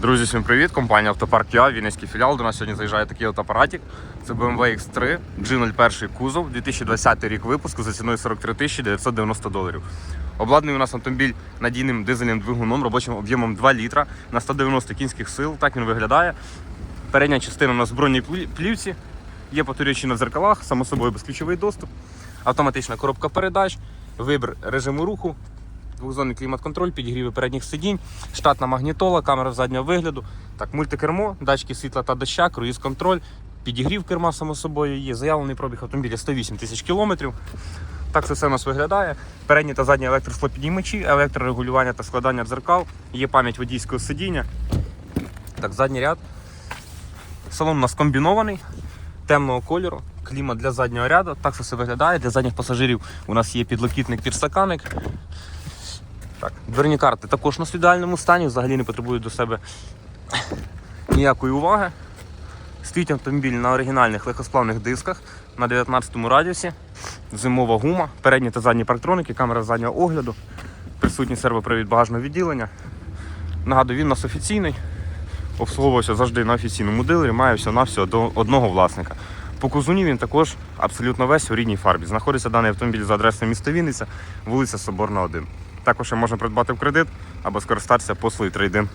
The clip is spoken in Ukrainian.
Друзі, всім привіт! Компанія Автопарк ЮА, Вінницький філіал. До нас сьогодні заїжджає такий от апаратик. Це BMW X3, G01 кузов, 2020 рік випуску за ціною 43 990 доларів. Обладнаний у нас автомобіль надійним дизельним двигуном, робочим об'ємом 2 літра на 190 кінських сил. Так він виглядає. Передня частина на збройній плі- плівці. Є повторюючі на дзеркалах, само собою безключовий доступ, автоматична коробка передач, вибір режиму руху, двохзонний клімат-контроль, підігріви передніх сидінь, штатна магнітола, камера заднього вигляду, так, мультикермо, датчики світла та доща, круїз-контроль, підігрів керма, само собою є. Заявлений пробіг автомобіля 108 тисяч кілометрів. Так це все у нас виглядає. Передні та задні електросклопідіймачі, електрорегулювання та складання дзеркал, є пам'ять водійського сидіння. Так, задній ряд. Салон у нас комбінований, темного кольору, клімат для заднього ряду. Так це все виглядає. Для задніх пасажирів у нас є підлокітник, підстаканник. Так, дверні карти також на ідеальному стані, взагалі не потребують до себе ніякої уваги. Стоїть автомобіль на оригінальних легкосплавних дисках на 19 радіусі, зимова гума, передні та задні парктроники, камера заднього огляду, присутній сервопривід багажного відділення. Нагадую, він у нас офіційний, обслуговувався завжди на офіційному дилері, має все на все до одного власника. По кузуні він також абсолютно весь у рідній фарбі. Знаходиться даний автомобіль за адресою міста Вінниця, вулиця Соборна 1. Також можна придбати в кредит або скористатися послугою трейдин.